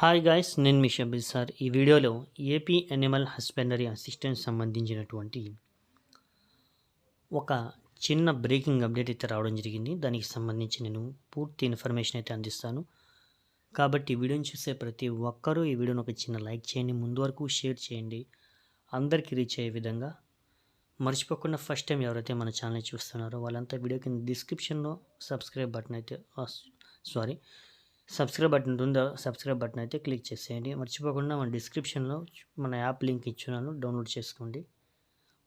Hi guys నేను మీ Shabbir sir. ఈ వీడియోలో ఏపీ అనిమల్ హస్బెండరీ అసిస్టెంట్ సంబంధించినటువంటి ఒక చిన్న బ్రేకింగ్ అప్డేట్ అయితే రావడం జరిగింది. దానికి సంబంధించి నేను పూర్తి ఇన్ఫర్మేషన్ అయితే అందిస్తాను. కాబట్టి ఈ వీడియోని చూసే ప్రతి ఒక్కరూ ఈ వీడియోని ఒక చిన్న లైక్ చేయండి. ముందు వరకు షేర్ చేయండి. అందరికీ రీచ్ అయ్యే విధంగా మర్చిపోకుండా ఫస్ట్ టైం ఎవరైతే మన ఛానల్ చూస్తున్నారో వాళ్ళంతా వీడియో కింద డిస్క్రిప్షన్లో సబ్స్క్రైబ్ బటన్ అయితే సారీ సబ్స్క్రైబ్ బటన్ ఉందో సబ్స్క్రైబ్ బటన్ అయితే క్లిక్ చేసేయండి. మర్చిపోకుండా మన డిస్క్రిప్షన్లో మన యాప్ లింక్ ఇచ్చున్నాను డౌన్లోడ్ చేసుకోండి.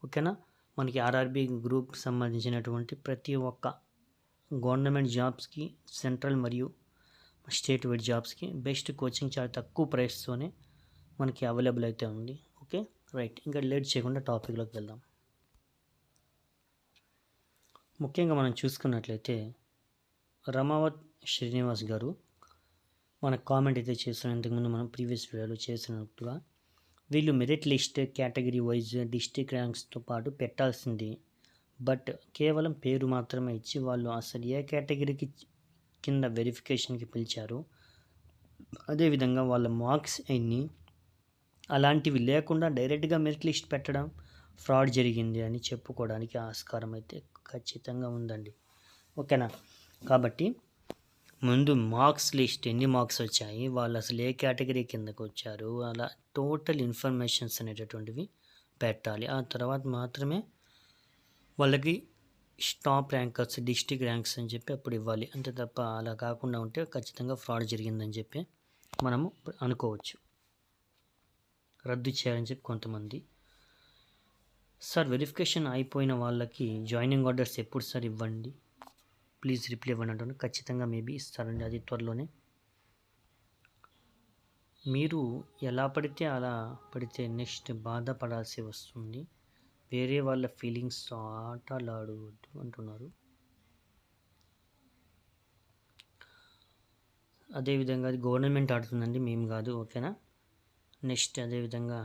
ఓకేనా? మనకి ఆర్ఆర్బి గ్రూప్ సంబంధించినటువంటి ప్రతి ఒక్క గవర్నమెంట్ జాబ్స్కి సెంట్రల్ మరియు స్టేట్ వైడ్ జాబ్స్కి బెస్ట్ కోచింగ్ చాలా తక్కువ ప్రైస్తోనే మనకి అవైలబుల్ అయితే ఉంది. ఓకే? రైట్. ఇంకా లేట్ చేయకుండా టాపిక్లోకి వెళ్దాం. ముఖ్యంగా మనం చూసుకున్నట్లయితే రమావత్ శ్రీనివాస్ గారు మన కామెంట్ అయితే చేస్తున్నాం. ఇంతకుముందు మనం ప్రీవియస్ వీడియోలో చేసినట్టుగా వీళ్ళు merit list category wise district ర్యాంక్స్తో పాటు పెట్టాల్సింది. బట్ కేవలం పేరు మాత్రమే ఇచ్చి వాళ్ళు అసలు ఏ కేటగిరీకి కింద వెరిఫికేషన్కి పిలిచారు. అదేవిధంగా వాళ్ళ మార్క్స్ ఎన్ని అలాంటివి లేకుండా డైరెక్ట్గా మెరిట్ లిస్ట్ పెట్టడం ఫ్రాడ్ జరిగింది అని చెప్పుకోవడానికి ఆస్కారం అయితే ఖచ్చితంగా ఉందండి. ఓకేనా కాబట్టి ముందు మార్క్స్ లిస్ట్ ఎన్ని మార్క్స్ వచ్చాయి వాళ్ళు అసలు ఏ కేటగిరీ కిందకు వచ్చారు అలా టోటల్ ఇన్ఫర్మేషన్స్ అనేటటువంటివి పెట్టాలి. ఆ తర్వాత మాత్రమే వాళ్ళకి టాప్ ర్యాంకర్స్ డిస్టిక్ ర్యాంక్స్ అని చెప్పి అప్పుడు ఇవ్వాలి. అంతే తప్ప అలా కాకుండా ఉంటే ఖచ్చితంగా ఫ్రాడ్ జరిగిందని చెప్పి మనము అనుకోవచ్చు. రద్దు చేయాలని చెప్పి కొంతమంది. సార్ వెరిఫికేషన్ అయిపోయిన వాళ్ళకి జాయినింగ్ ఆర్డర్స్ ఎప్పుడు సార్ ఇవ్వండి? ప్లీజ్ రిప్లై ఇవ్వండి అంటున్నాను ఖచ్చితంగా మేబీ ఇస్తారండి అది త్వరలోనే. మీరు ఎలా పడితే అలా పడితే నెక్స్ట్ బాధపడాల్సి వస్తుంది. వేరే వాళ్ళ ఫీలింగ్స్ ఆటలాడవద్దు అంటున్నారు. అదేవిధంగా అది గవర్నమెంట్ ఆడుతుందండి మేము కాదు ఓకేనా? నెక్స్ట్ అదేవిధంగా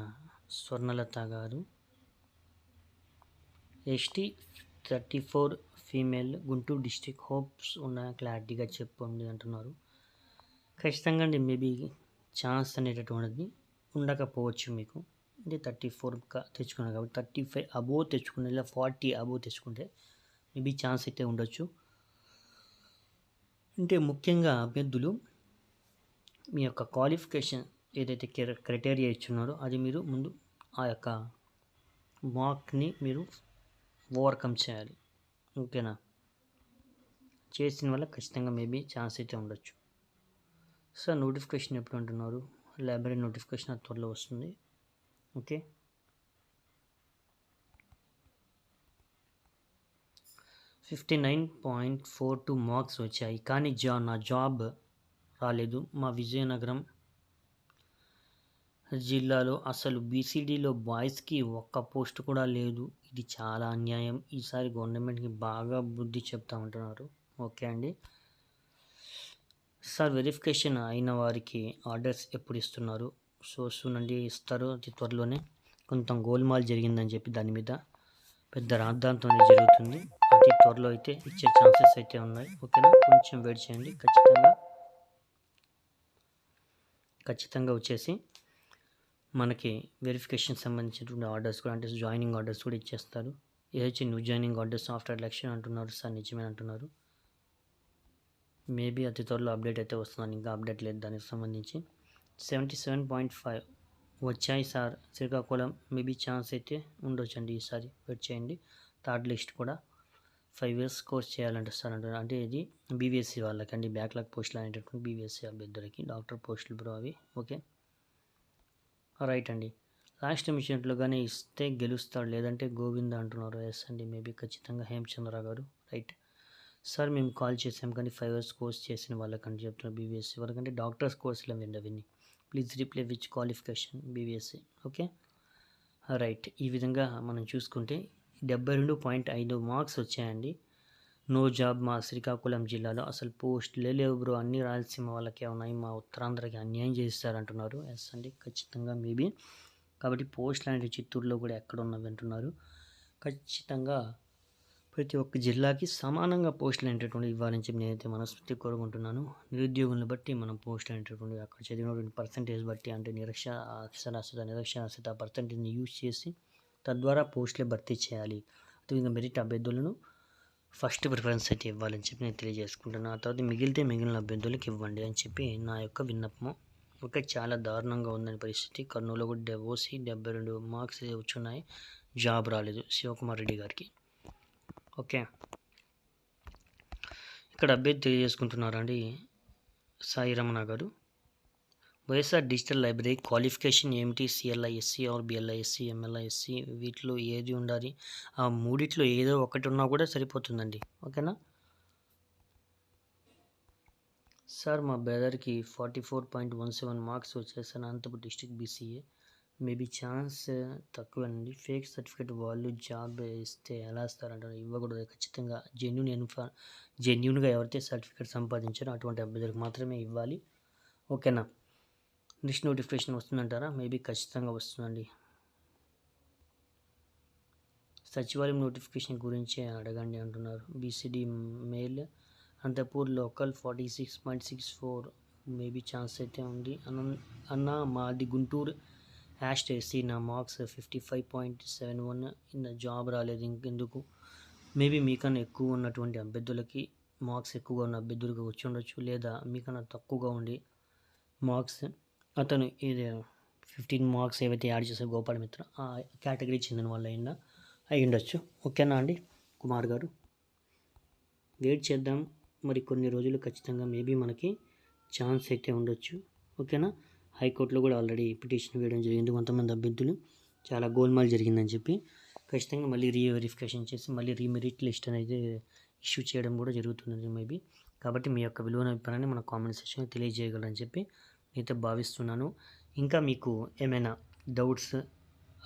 Swarnalatha garu. ST thirty four female Guntur district hopes ఉన్న క్లారిటీగా చెప్పండి అంటున్నారు. ఖచ్చితంగా అండి మేబీ ఛాన్స్ అనేటటువంటిది ఉండకపోవచ్చు మీకు. అంటే థర్టీ ఫోర్ తెచ్చుకున్నారు కాబట్టి థర్టీ ఫైవ్ అబోవ్ తెచ్చుకునే లేదా ఫార్టీ అబోవ్ తెచ్చుకుంటే మేబీ ఛాన్స్ అయితే ఉండొచ్చు. అంటే ముఖ్యంగా అభ్యర్థులు మీ యొక్క క్వాలిఫికేషన్ ఏదైతే క్రైటీరియా ఇచ్చున్నారో అది మీరు ముందు ఆ యొక్క మార్క్ని మీరు ఓవర్కమ్ చేయాలి. ఓకేనా? చేసిన వల్ల ఖచ్చితంగా మేబీ ఛాన్స్ అయితే ఉండొచ్చు. సార్ నోటిఫికేషన్ ఎప్పుడు అంటున్నారు? లైబ్రరీ నోటిఫికేషన్ అది త్వరలో వస్తుంది. Okay? Fifty nine point four two marks వచ్చాయి. కానీ జా నా జాబ్ రాలేదు. మా విజయనగరం జిల్లాలో అసలు బీసీడీలో బాయ్స్కి ఒక్క పోస్ట్ కూడా లేదు. ఇది చాలా అన్యాయం. ఈసారి గవర్నమెంట్కి బాగా బుద్ధి చెప్తా ఉంటున్నారు. ఓకే అండి. సార్ వెరిఫికేషన్ అయిన వారికి ఆర్డర్స్ ఎప్పుడు ఇస్తున్నారు? సో సూన్ ఇస్తారు అతి త్వరలోనే. కొంత గోల్మాల్ జరిగిందని చెప్పి దాని మీద పెద్ద రాద్ధాంతం అనేది జరుగుతుంది. అతి త్వరలో అయితే ఇచ్చే ఛాన్సెస్ అయితే ఉన్నాయి. ఓకేనా? కొంచెం వెయిట్ చేయండి. ఖచ్చితంగా ఖచ్చితంగా వచ్చేసి మనకి వెరిఫికేషన్ సంబంధించినటువంటి ఆర్డర్స్ కూడా అంటే జాయినింగ్ ఆర్డర్స్ కూడా ఇచ్చేస్తారు. AH new joining orders after election అంటున్నారు సార్ నిజమే అంటున్నారు. మేబీ అతి త్వరలో అప్డేట్ అయితే వస్తుందని ఇంకా అప్డేట్ లేదు దానికి సంబంధించి. సెవెంటీ సెవెన్ పాయింట్ ఫైవ్ వచ్చాయి సార్. శ్రీకాకుళం మేబీ ఛాన్స్ అయితే ఉండొచ్చండి ఈసారి. వెయిట్ చేయండి. థర్డ్ లిస్ట్ కూడా ఫైవ్ ఇయర్స్ కోర్స్ చేయాలంటే సార్ అంటారు అంటే ఇది బీవీఎస్సీ వాళ్ళకి అండి బ్యాక్లాగ్ పోస్టులు అనేటటువంటి బీవీఎస్సీ అభ్యర్థులకి డాక్టర్ పోస్టులు బ్రో అవి. ఓకే రైట్ అండి. లాస్ట్ ఇచ్చినట్లుగానే ఇస్తే గెలుస్తాడు. లేదంటే గోవింద అంటున్నారు. ఎస్ అండి. మేబీ ఖచ్చితంగా హేమచంద్ర గారు. రైట్. సార్ మేము కాల్ చేసాం కానీ ఫైవ్ ఇయర్స్ కోర్స్ చేసిన వాళ్ళకంటే చెప్తున్నారు బీబీఎస్సీ వాళ్ళకంటే డాక్టర్స్ కోర్సులు అవి అవన్నీ please replay which qualification BBSc. Okay? Right. ఈ విధంగా మనం చూసుకుంటే డెబ్బై రెండు పాయింట్ ఐదు మార్క్స్ వచ్చాయండి. నో జాబ్ మా శ్రీకాకుళం జిల్లాలో. అసలు పోస్టులే లేవు బ్రో. అన్ని రాయలసీమ వాళ్ళకే ఉన్నాయి. మా ఉత్తరాంధ్రకి అన్యాయం చేస్తారంటున్నారు. ఎస్ అండి. ఖచ్చితంగా మేబీ కాబట్టి పోస్టులు అనేవి చిత్తూరులో కూడా ఎక్కడ ఉన్నవి అంటున్నారు. ఖచ్చితంగా ప్రతి ఒక్క జిల్లాకి సమానంగా పోస్టులు అనేటటువంటి ఇవ్వాలని చెప్పి నేనైతే మనస్ఫూర్తి కోరుకుంటున్నాను. నిరుద్యోగులను బట్టి మనం పోస్టులు అనేటటువంటి అక్కడ చదివినటువంటి పర్సంటేజ్ బట్టి అంటే నిరక్ష అక్షరాస్యత నిరక్షరాస్యత పర్సంటేజ్ని యూజ్ చేసి తద్వారా పోస్టులే భర్తీ చేయాలి. అదేవిధంగా మెరిట్ అభ్యర్థులను ఫస్ట్ ప్రిఫరెన్స్ అయితే ఇవ్వాలని చెప్పి నేను తెలియజేసుకుంటున్నాను ఆ తర్వాత మిగిలితే మిగిలిన అభ్యర్థులకు ఇవ్వండి అని చెప్పి నా యొక్క విన్నపము. ఓకే చాలా దారుణంగా ఉందని పరిస్థితి. కర్నూలు కూడా డె ఓసీ డెబ్బై రెండు మార్క్స్ వచ్చున్నాయి. జాబ్ రాలేదు శివకుమార్ రెడ్డి గారికి. ఓకే. ఇక్కడ అభ్యర్థి తెలియజేసుకుంటున్నారండి Sai Ramana garu. YSR digital library qualification ఏమిటి? CLI SC or BLI SC MLI SC వీటిలో ఏది ఉండాలి? ఆ మూడిట్లో ఏదో ఒకటి ఉన్నా కూడా సరిపోతుందండి. ఓకేనా? సార్ మా బ్రదర్కి forty four point one seven marks వచ్చేసాను Anantapuram district BCA. Maybe chance తక్కువేనండి. Fake certificate వాళ్ళు జాబ్ ఇస్తే ఎలా ఇస్తారంటారు? ఇవ్వకూడదు. ఖచ్చితంగా జెన్యున్ ఇన్ఫా జెన్యున్గా ఎవరైతే సర్టిఫికేట్ సంపాదించారో అటువంటి అభ్యర్థులకు మాత్రమే ఇవ్వాలి. ఓకేనా? Next notification వస్తుందంటారా? మేబీ ఖచ్చితంగా వస్తుందండి. సచివాలయం నోటిఫికేషన్ గురించి అడగండి అంటున్నారు. BCD male. Anantapur local forty six point six four. Maybe chance అయితే ఉంది. అన్న అన్న మాది గుంటూరు. హ్యాష్ చేసి నా marks fifty five point seven one. In job రాలేదు ఇంకెందుకు మేబీ మీకన్నా ఎక్కువ ఉన్నటువంటి అభ్యర్థులకి మార్క్స్ ఎక్కువగా ఉన్న అభ్యర్థులకు వచ్చి ఉండొచ్చు లేదా మీకన్నా తక్కువగా ఉండి మార్క్స్ అతను ఇది ఫిఫ్టీన్ మార్క్స్ ఏవైతే యాడ్ చేశారు గోపాల మిత్ర ఆ కేటగిరీ చెందిన వాళ్ళు అయినా అయి ఉండొచ్చు. ఓకేనా అండి? కుమార్ గారు. వెయిట్ చేద్దాం. మరి కొన్ని రోజులు ఖచ్చితంగా మేబీ మనకి ఛాన్స్ అయితే ఉండొచ్చు. ఓకేనా? హైకోర్టులో కూడా ఆల్రెడీ పిటిషన్ వేయడం జరిగింది. కొంతమంది అభ్యర్థులు చాలా గోల్మాల్ జరిగిందని చెప్పి ఖచ్చితంగా మళ్ళీ రీవెరిఫికేషన్ చేసి మళ్ళీ రీమెరిట్ లిస్ట్ అనేది ఇష్యూ చేయడం కూడా జరుగుతుంది మేబీ కాబట్టి మీ యొక్క విలువైన అభిప్రాయాన్ని మన కామెంట్ సెక్షన్లో తెలియజేయగలరని చెప్పి అయితే భావిస్తున్నాను. ఇంకా మీకు ఏమైనా డౌట్స్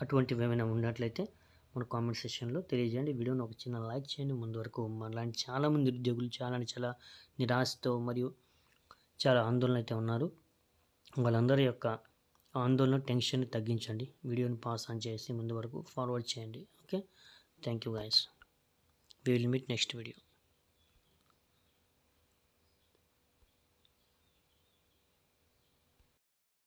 అటువంటివి ఏమైనా ఉన్నట్లయితే మన కామెంట్ సెక్షన్లో తెలియజేయండి. వీడియోని ఒక చిన్న లైక్ చేయండి. ముందు వరకు మనలాంటి చాలామంది ఉద్యోగులు చాలా చాలా నిరాశతో మరియు చాలా ఆందోళన అయితే ఉన్నారు. వాళ్ళందరి యొక్క ఆందోళన టెన్షన్ తగ్గించండి. వీడియోని పాస్ ఆన్ చేసి ముందు వరకు ఫార్వర్డ్ చేయండి. Okay thank you guys we will meet next video